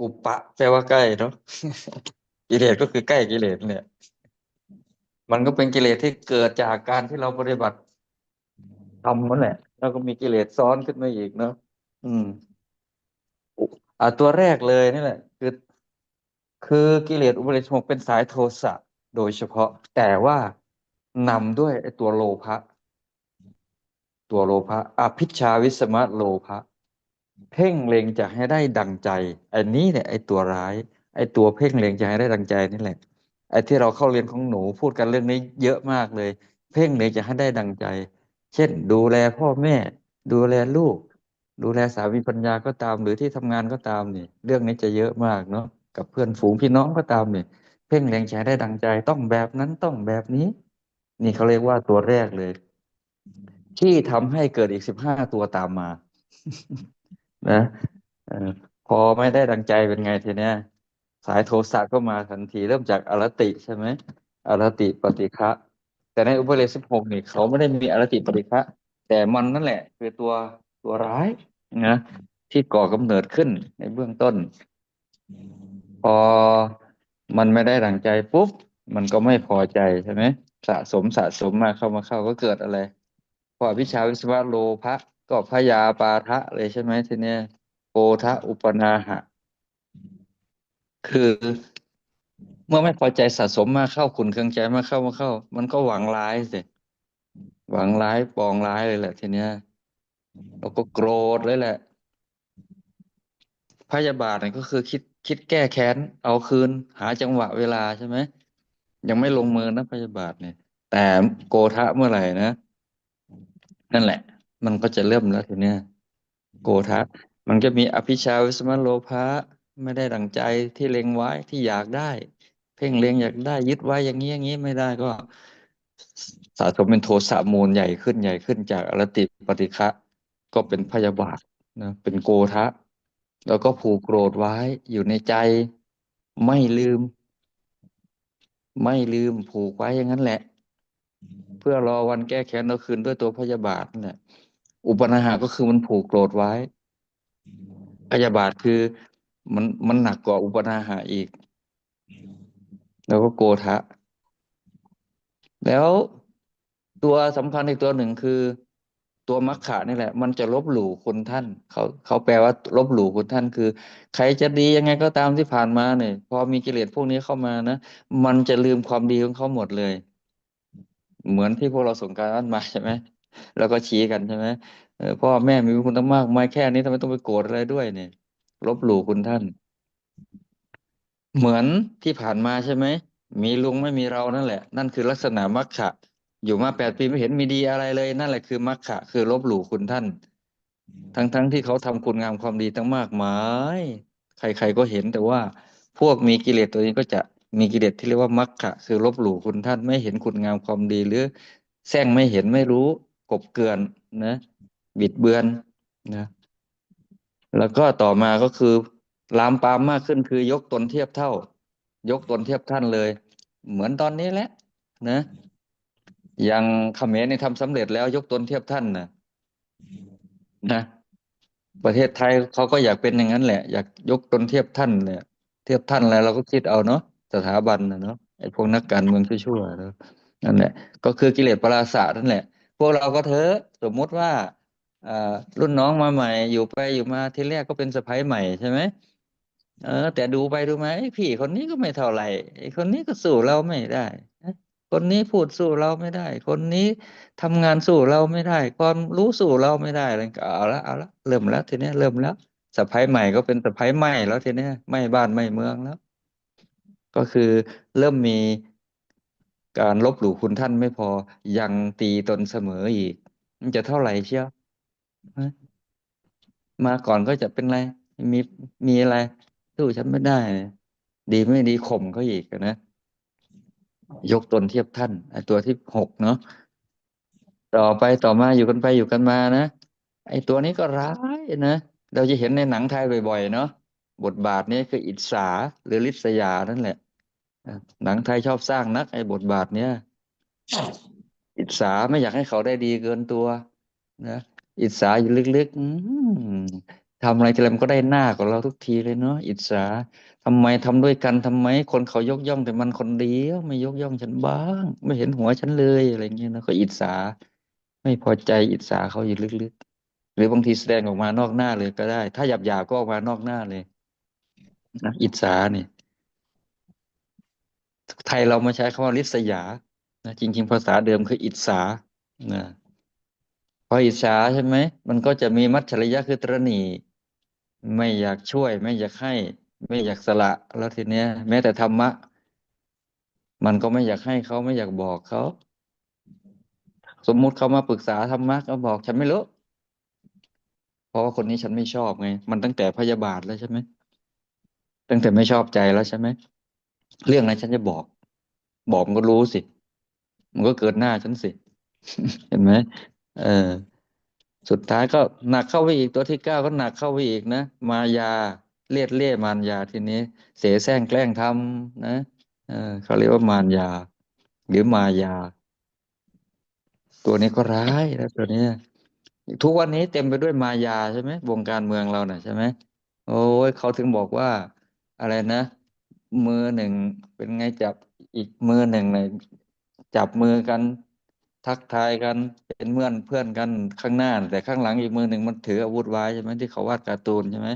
อุปะแปลว่าใกล้เนาะกิเลสก็คือใกล้กิเลสเนี่ย มันก็เป็นกิเลสที่เกิดจากการที่เราปฏิบัติทำนั่นแหละ แล้วก็มีกิเลสซ้อนขึ้นมาอีกเนาะอืมอ่าตัวแรกเลยนี่แหละ คือคือกิเลสอุเบกขาเป็นสายโทสะโดยเฉพาะ แต่ว่านำด้วยไอ้ตัวโลภะตัวโลภะอภิชาวิสมะโลภะ เพ่งเล็งจะให้ได้ดังใจ อันนี้เนี่ยไอ้ตัวร้าย ไอ้ตัวเพ่งเล็งจะให้ได้ดังใจนี่แหละ ไอ้ที่เราเข้าเรียนของหนูพูดกันเรื่องนี้เยอะมากเลย เพ่งเล็งจะให้ได้ดังใจ เช่น ดูแลพ่อแม่ ดูแลลูก ดูแลสามีภรรยาก็ตาม หรือที่ทำงานก็ตามนี่เรื่องนี้จะเยอะมากเนาะกับเพื่อนฝูงพี่น้องก็ตามนี่เพ่งเล็งจะให้ได้ดังใจต้องแบบนั้นต้องแบบนี้ นี่เขาเรียกว่าตัวแรกเลย ที่ทำให้เกิดอีกสิบห้าตัวตามมา นะเออพอไม่ได้ดังใจเป็นไงทีเนี้ย สายโทสะก็มาทันทีเริ่มจากอรติใช่ไหมอรติปฏิฆะแต่ในอุเบกสิบหกนี่เขาไม่ได้มีอรติปฏิฆะแต่มันนั่นแหละ คือตัวตัวร้ายนะที่ก่อกำเนิดขึ้นในเบื้องต้น พอมันไม่ได้ดังใจปุ๊บมันก็ไม่พอใจใช่ไหมสะสมสะสมมาเข้ามาเข้าก็เกิดอะไรพอวิชชาวิศวะโลภะ ก็พยาปาทะเลยใช่ไหมทีเนี้ยโกทะอุปนาหะ คือเมื่อไม่พอใจสะสมมาเข้าขุนเคืองใจมาเข้ามาเข้า มันก็หวังร้ายสิหวังร้ายปองร้ายเลยแหละ ทีเนี้ยแล้วก็โกรธเลยแหละพยาบาทเนี่ยก็คือคิดคิดแก้แค้น เอาคืน หาจังหวะเวลาใช่ไหมยังไม่ลงมือนะพยาบาทเนี่ย แต่โกทะเมื่อไหร่นะ นั่นแหละ มันก็จะเริ่มแล้วทีเนี้ยโกทะมันจะมีอภิชาวิสมโลภะไม่ได้ดังใจที่เล็งไว้ที่อยากได้ เพ่งเล็งอยากได้ ยึดไว้อย่างนี้อย่างนี้ไม่ได้ก็สะสมเป็นโทสะมูลใหญ่ขึ้นใหญ่ขึ้นจากอรติปฏิฆะก็เป็นพยาบาทนะเป็นโกทะ แล้วก็ผูกโกรธไว้อยู่ในใจไม่ลืม ไม่ลืมผูกไว้อย่างนั้นแหละ เพื่อรอวันแก้แค้นเอาคืนด้วยตัวพยาบาทนั่นแหละ อุปนาหะก็คือมันผูกโกรธไว้พยาบาทคือมันมันหนักกว่าอุปนาหะอีก แล้วก็โกทะแล้วตัวสำคัญอีกตัวหนึ่งคือ ตัวมัคคะนี่แหละ มันจะลบหลู่คุณท่าน เขาเขาแปลว่าลบหลู่คุณท่านคือ ใครจะดียังไงก็ตามที่ผ่านมาเนี่ยพอมีกิเลสพวกนี้เข้ามานะมันจะลืมความดีของเขาหมดเลย เหมือนที่พวกเราส่งการบ้านมาใช่ไหม แล้วก็ชี้กันใช่ไหมพ่อแม่มีคุณตั้งมากมายแค่นี้ทำไมต้องไปโกรธอะไรด้วยเนี่ยลบหลู่คุณท่าน เหมือนที่ผ่านมาใช่ไหมมีลุงไม่มีเรานั่นแหละ นั่นคือลักษณะมัคคะอยู่มาแปดปีไม่เห็นมีดีอะไรเลย นั่นแหละคือมัคคะคือลบหลู่คุณท่าน ทั้งทั้งที่เขาทำคุณงามความดีตั้งมากมาย ใครๆก็เห็นแต่ว่า พวกมีกิเลสตัวนี้ก็จะมีกิเลสที่เรียกว่ามัคคะคือลบหลู่คุณท่านไม่เห็นคุณงามความดีหรือแซงไม่เห็นไม่รู้ กบเกลื่อนนะบิดเบือนนะแล้วก็ต่อมาก็คือลามปามมากขึ้นคือยกตนเทียบเท่า ยกตนเทียบท่านเลย เหมือนตอนนี้แหละนะอย่างเขมรนี่ทำสำเร็จแล้วยกตนเทียบท่านนะนะประเทศไทยเขาก็อยากเป็นอย่างนั้นแหละ อยากยกตนเทียบท่านเนี่ยเทียบท่านอะไรเราก็คิดเอาเนาะสถาบันนะเนาะไอ้พวกนักการเมืองชั่วๆนะนั่นแหละ ก็คือกิเลสปราศาสนั่นแหละ พวกเราก็เถอะสมมุติว่าอรุ่นน้องมาใหม่ อยู่ไปอยู่มาทีแรกก็เป็นสะใภ้ใหม่ใช่ไหมเออ แต่ดูไปดูมาไอ้พี่คนนี้ก็ไม่เท่าไหร่ไอ้คนนี้ก็สู้เราไม่ได้คนนี้พูดสู้เราไม่ได้ คนนี้ทำงานสู้เราไม่ได้ ความรู้สู้เราไม่ได้อะไรก็เอาละเอาละเริ่มแล้วทีเนี้ยเริ่มแล้วสะใภ้ใหม่ก็เป็นสะใภ้ใหม่แล้วทีเนี้ยไม่บ้านไม่เมืองแล้ว ก็คือเริ่มมี การลบหลู่คุณท่านไม่พอยังตีตนเสมออีก มันจะเท่าไหร่เชียวมาก่อนก็จะเป็นไร มีมีอะไรสู้ฉันไม่ได้ ดีไม่ดีข่มเขาอีกนะยกตนเทียบท่านไอตัวที่หกเนาะต่อไปต่อมาอยู่กันไปอยู่กันมานะไอตัวนี้ก็ร้ายนะเราจะเห็นในหนังไทยบ่อยๆเนาะบทบาทนี้คืออิสาหรือลิษยานั่นแหละ หนังไทยชอบสร้างนักไอ้บทบาทเนี้ยอิสาไม่อยากให้เขาได้ดีเกินตัว นะอิสาอยู่ลึกๆอืมทำอะไรทีไรมันก็ได้หน้ากว่าเราทุกทีเลยเนาะอิจฉาทำไมทำด้วยกันทำไม คนเขายกย่องแต่มันคนเดียวไม่ยกย่องฉันบ้าง ไม่เห็นหัวฉันเลยอะไรเงี้ยนะก็อิจฉาไม่พอใจอิจฉาเขาอยู่ลึกๆ หรือบางทีแสดงออกมานอกหน้าเลยก็ได้ ถ้าหยาบๆก็ออกมานอกหน้าเลยนะอิจฉาเนี่ย ไทยเรามาใช้คำว่าริษยานะจริง ๆ ภาษาเดิมคืออิจฉานะพออิจฉาใช่ไหมมันก็จะมีมัจฉริยะคือตระหนี่ไม่อยากช่วย ไม่อยากให้ ไม่อยากสละ แล้วทีเนี้ย แม้แต่ธรรมะ มันก็ไม่อยากให้เขาไม่อยากบอกเขาสมมุติเขามาปรึกษาธรรมะก็บอกฉันไม่รู้เพราะว่าคนนี้ฉันไม่ชอบไง มันตั้งแต่พยาบาทแล้วใช่ไหมตั้งแต่ไม่ชอบใจแล้วใช่ไหม เรื่องนั้นฉันจะบอก บอกมันก็รู้สิ มันก็เกิดหน้าฉันสิ เห็นไหมเออ สุดท้ายก็หนักเข้าไปอีกตัวที่เก้าก็หนักเข้าไปอีกนะ มายาเลียดเล่ห์มารยาทีนี้ เสแสร้งแกล้งทำนะเออเขาเรียกว่ามารยา หรือมายา ตัวนี้ก็ร้ายนะตัวนี้ทุกวันนี้เต็มไปด้วยมายาใช่ไหมวงการเมืองเราเน่ะใช่ไหมโอ้ยเขาถึงบอกว่า อะไรนะ มือหนึ่งเป็นไงจับอีกมือหนึ่งเลยจับมือกัน ทักทายกันเป็นเพื่อนเพื่อนกันข้างหน้า แต่ข้างหลังอีกมือหนึ่งมันถืออาวุธไว้ใช่ไหมที่เขาวาดการ์ตูนใช่ไหม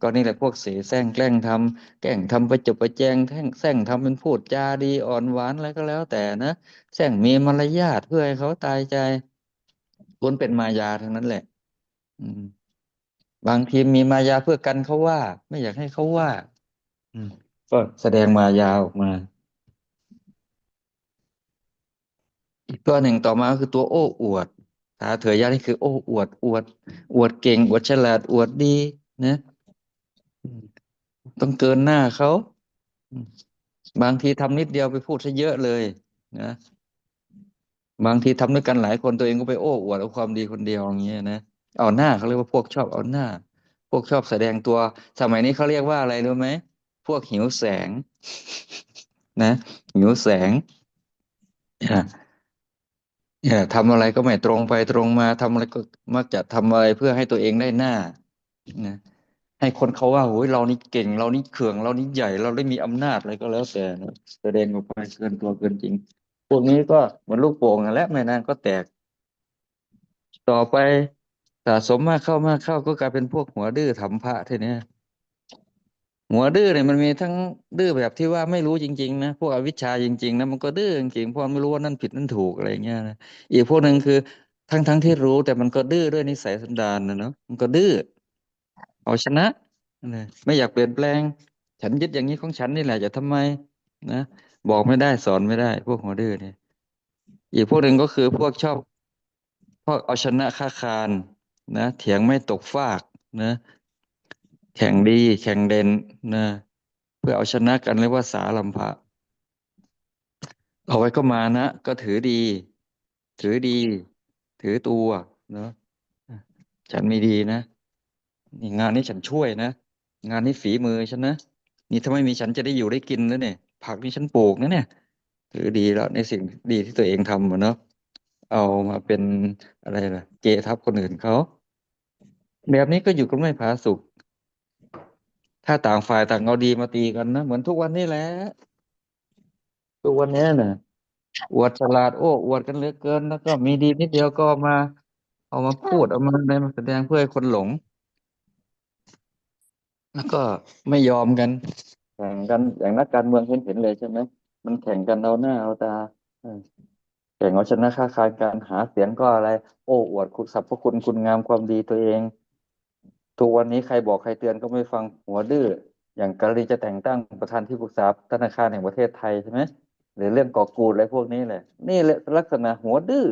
ก็นี่แหละพวกเสแสร้งแกล้งทำแกล้งทำประจบประแจงแท่งแสร้งทำเป็นพูดจาดีอ่อนหวานอะไรก็แล้วแต่นะแสร้งมีมารยาทเพื่อให้เขาตายใจล้วนเป็นมายาทั้งนั้นแหละ อืม บางทีมีมายาเพื่อกันเขาว่า ไม่อยากให้เขาว่า อืม ก็แสดงมายาออกมา อีกตัวหนึ่งต่อมาคือตัวโอ้อวดตาเถรยะนี่คือ โอ้อวด อวด อวดเก่ง อวดฉลาด อวดดี นะต้องเกินหน้าเขาบางทีทำนิดเดียวไปพูดซะเยอะเลย นะบางทีทำด้วยกันหลายคนตัวเองก็ไปโอ้อวดเอาความดีคนเดียวอย่างเงี้ยนะเอาหน้าเขาเรียกว่าพวกชอบเอาหน้า พวกชอบแสดงตัว สมัยนี้เขาเรียกว่าอะไรรู้ไหม พวกหิวแสง นะ หิวแสงเนี่ยทำอะไรก็ไม่ตรงไปตรงมาทำอะไรก็มักจะทำอะไรเพื่อให้ตัวเองได้หน้านะให้คนเขาว่าโอ้ยเรานี่เก่ง เรานี่เขื่องเรานี่ใหญ่ เราได้มีอำนาจอะไรก็แล้วแต่นะแสดงออกไปเกินตัวเกินจริง พวกนี้ก็เหมือนลูกโป่งและไม่นานก็แตก ต่อไปสะสมมากเข้ามากเข้าก็กลายเป็นพวกหัวดื้อถำพระทีเนี้ย หัวดื้อเนี่ยมันมีทั้งดื้อแบบที่ว่าไม่รู้จริงๆนะพวกอวิชชาจริงๆนะมันก็ดื้อจริงๆเพราะไม่รู้ว่านั่นผิดนั่นถูกอะไรเงี้ยนะอีกพวกหนึ่งคือทั้งทั้งที่รู้แต่มันก็ดื้อด้วยนิสัยสันดานนะเนาะมันก็ดื้อเอาชนะนะไม่อยากเปลี่ยนแปลง ฉันยึดอย่างนี้ของฉันนี่แหละจะทำไมนะบอกไม่ได้สอนไม่ได้ พวกหัวดื้อเนี่ยอีกพวกหนึ่งก็คือพวกชอบพวกเอาชนะค้าคานนะเถียงไม่ตกฟากนะ แข่งดี แข่งเด่นนะเพื่อเอาชนะกันเรียกว่าสาลัมภะเอาไว้ก็มานะ ก็ถือดี ถือดี ถือตัวเนาะฉันมีดีนะนี่งานนี้ฉันช่วยนะ งานนี้ฝีมือฉันนะนี่ถ้าไม่มีฉันจะได้อยู่ได้กินแล้วเนี่ย ผักนี่ฉันปลูกนะเนี่ยถือดีแล้วในสิ่งดีที่ตัวเองทำเนาะเอามาเป็นอะไรล่ะ เกทับคนอื่นเขา แบบนี้ก็อยู่กันไม่ผาสุก ถ้าต่างฝ่ายต่างเอาดีมาตีกันนะเหมือนทุกวันนี้แหละทุกวันนี้น่ะอวดฉลาดโอ้อวดกันเหลือเกิน แล้วก็มีดีนิดเดียวก็มา เอามาพูดเอามาอะไรมาแสดงเพื่อให้คนหลง แล้วก็ไม่ยอมกัน แข่งกันอย่างนักการเมืองเห็นเห็นเลยใช่ไหมมันแข่งกันเอาหน้าเอาตาแข่งเอาชนะค้าคานการหาเสียงก็อะไร โอ้อวดคุณสรรพคุณคุณงามความดีตัวเอง ทุกวันนี้ใครบอกใครเตือนก็ไม่ฟังหัวดื้ออย่างกรณีจะแต่งตั้งประธานที่ปรึกษาธนาคารแห่งประเทศไทยใช่ไหมหรือเรื่องก่อกูดอะไรพวกนี้แหละ นี่แหละลักษณะหัวดื้อ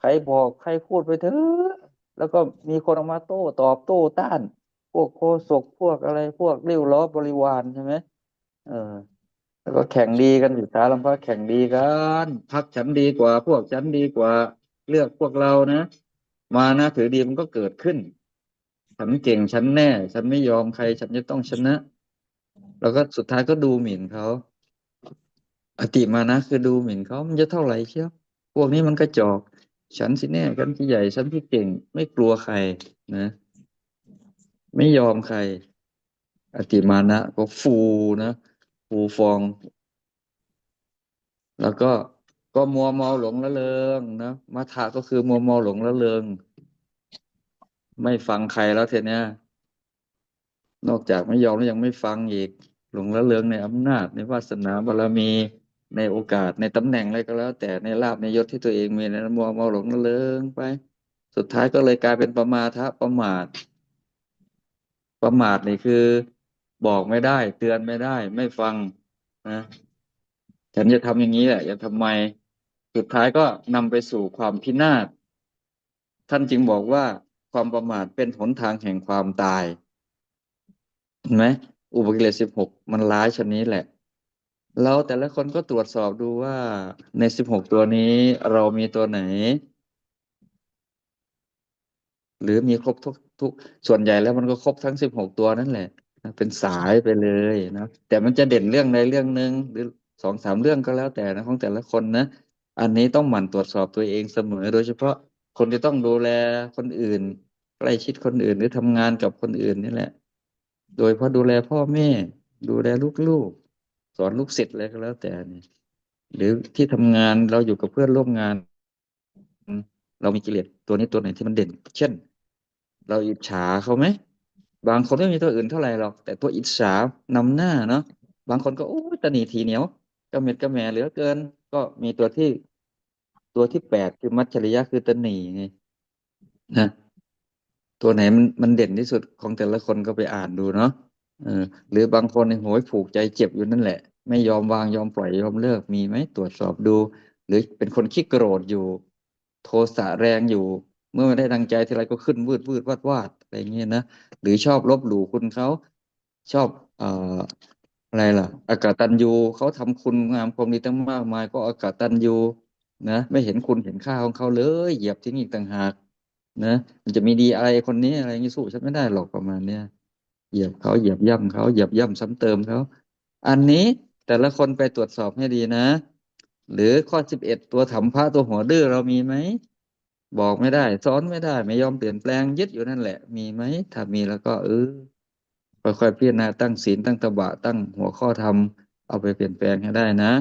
ใครบอกใครพูดไปเถอะแล้วก็มีคนออกมาโต้ตอบโต้ต้าน พวกโฆษกพวกอะไรพวกเลี้ยวล้อบริวารใช่ไหมเออ แล้วก็แข่งดีกันอยู่สารพัดแข่งดีกันพักฉันดีกว่า พวกฉันดีกว่า เลือกพวกเรานะ มานะถือดีมันก็เกิดขึ้น ฉันเก่งฉันแน่ ฉันไม่ยอมใคร ฉันจะต้องชนะ แล้วก็สุดท้ายก็ดูหมิ่นเขาอติมานะคือดูหมิ่นเขามันจะเท่าไหร่เชียวพวกนี้มันกระจอก ฉันสิแน่ฉันที่ใหญ่ ฉันที่เก่ง ไม่กลัวใครนะ ไม่ยอมใคร อติมานะก็ฟูนะฟูฟอง แล้วก็ก็มัวเมาหลงละเริงนะมัทธะก็คือมัวเมาหลงละเริง ไม่ฟังใครแล้วเทเนี้ยนอกจากไม่ยอมแล้วยังไม่ฟังอีก หลงละเริงในอำนาจในวาสนาบารมีในโอกาสในตำแหน่งอะไรก็แล้ว แต่ในลาภในยศที่ตัวเองมีในมัวมาหลงละเริงไป สุดท้ายก็เลยกลายเป็นประมาทะประมาท ประมาทนี่คือ บอกไม่ได้ เตือนไม่ได้ ไม่ฟังนะฉันจะทำอย่างนี้แหละจะทำไม สุดท้ายก็นำไปสู่ความพินาศท่านจึงบอกว่า ความประมาทเป็นหนทางแห่งความตายเห็นไหมอุปกิเลสสิบหกมันร้ายชนนี้แหละ เราแต่ละคนก็ตรวจสอบดูว่าในสิบหกตัวนี้เรามีตัวไหน หรือมีครบทุกทุกส่วนใหญ่แล้วมันก็ครบทั้งสิบหกตัวนั่นแหละนะเป็นสายไปเลยนะแต่มันจะเด่นเรื่องใดเรื่องหนึ่งหรือสองสามเรื่องก็แล้วแต่นะของแต่ละคนนะ อันนี้ต้องหมั่นตรวจสอบตัวเองเสมอโดยเฉพาะ คนที่ต้องดูแลคนอื่นใกล้ชิดคนอื่นหรือทำงานกับคนอื่นนี่แหละ โดยเพราะดูแลพ่อแม่ ดูแลลูกๆ สอนลูกศิษย์อะไรก็แล้วแต่เนี่ยหรือที่ทำงานเราอยู่กับเพื่อนร่วมงาน เรามีกิเลสตัวนี้ตัวไหนที่มันเด่น เช่น เราอิจฉาเขาไหมบางคนไม่มีตัวอื่นเท่าไหร่หรอก แต่ตัวอิจฉานำหน้าเนาะบางคนก็โอ้ตะหนีทีเหนียวกระเม็ดกระแหม่เหลือเกิน ก็มีตัวที่ ตัวที่แปดคือมัจฉริยะคือตะหนีไงนะตัวไหนมันมันเด่นที่สุดของแต่ละคนก็ไปอ่านดูเนาะเออหรือบางคนในโหยผูกใจเจ็บอยู่นั่นแหละ ไม่ยอมวางยอมปล่อยยอมเลิกมีไหมตรวจสอบดู หรือเป็นคนขี้โกรธอยู่ โทสะแรงอยู่ เมื่อไม่ได้ดังใจทีไรก็ขึ้นวืดวืดวาดวาดอะไรเงี้ยนะหรือชอบลบหลู่คุณเขาชอบเอ่ออะไรล่ะ อากาศตันยูเขาทำคุณงามความดีตั้งมากมาย ก็อากาศตันยู นะ ไม่เห็นคุณเห็นค่าของเขาเลย เหยียบทิ้งอีกต่างหากนะมันจะมีดีอะไรคนนี้อะไรงี้สู้ฉันไม่ได้หรอกประมาณเนี้ยเหยียบเขาเหยียบย่ำเขาเหยียบย่ำซ้ำเติมเขาอันนี้แต่ละคนไปตรวจสอบให้ดีนะ หรือข้อสิบเอ็ดตัวถมพระตัวหัวดื้อเรามีไหมบอกไม่ได้สอนไม่ได้ ไม่ยอมเปลี่ยนแปลงยึดอยู่นั่นแหละ มีไหมถ้ามีแล้วก็เออค่อยๆพิจารณาตั้งศีลตั้งตบะตั้งหัวข้อธรรมเอาไปเปลี่ยนแปลงให้ได้นะ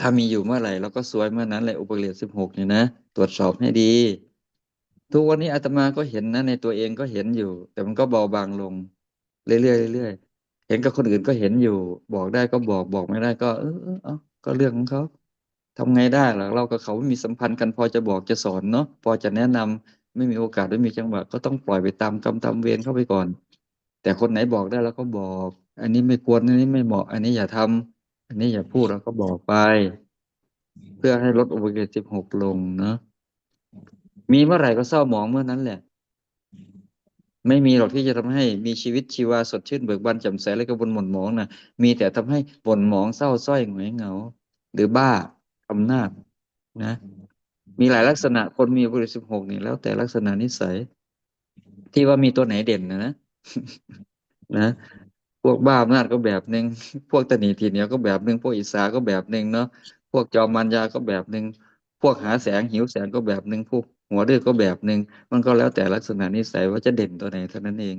ถ้ามีอยู่เมื่อไหร่เราก็สวยเมื่อนั้นแหละอุปกิเลสสิบหกเนี่ยนะ ตรวจสอบให้ดี ทุกวันนี้อาตมาก็เห็นนะในตัวเองก็เห็นอยู่ แต่มันก็เบาบางลง เรื่อยๆเรื่อยๆเห็นกับคนอื่นก็เห็นอยู่ บอกได้ก็บอกบอกไม่ได้ก็ เออเออเอาก็เรื่องของเขาทำไงได้ล่ะเรากับเขาไม่มีสัมพันธ์กันพอจะบอกจะสอนเนาะพอจะแนะนำไม่มีโอกาสไม่มีจังหวะก็ต้องปล่อยไปตามกรรมตามเวรเข้าไปก่อน แต่คนไหนบอกได้เราก็บอก อันนี้ไม่ควรอันนี้ไม่เหมาะ อันนี้อย่าทำ อันนี้อย่าพูดเราก็บอกไป เพื่อให้ลดอุบัติเหตุสิบหกลงเนาะมีเมื่อไหร่ก็เศร้าหมองเมื่อนั้นแหละ ไม่มีหรอกที่จะทำให้มีชีวิตชีวาสดชื่นเบิกบานแจ่มใสและก็บนหม่นหมองนะมีแต่ทำให้บ่นหมองเศร้าส้อยหงอยเหงา หรือบ้าอำนาจนะ มีหลายลักษณะคนมีบริสิบหกนี่แล้วแต่ลักษณะนิสัย ที่ว่ามีตัวไหนเด่นนะนะนะ พวกบ้าอำนาจก็แบบหนึ่งพวกตนีทีเหนียวก็แบบหนึ่งพวกอิสาก็แบบหนึ่งเนาะพวกจอมมารยาก็แบบหนึ่งพวกหาแสงหิวแสงก็แบบหนึ่งพวกหัวดื้อก็แบบหนึ่งมันก็แล้วแต่ลักษณะนิสัยว่าจะเด่นตัวไหนเท่านั้นเอง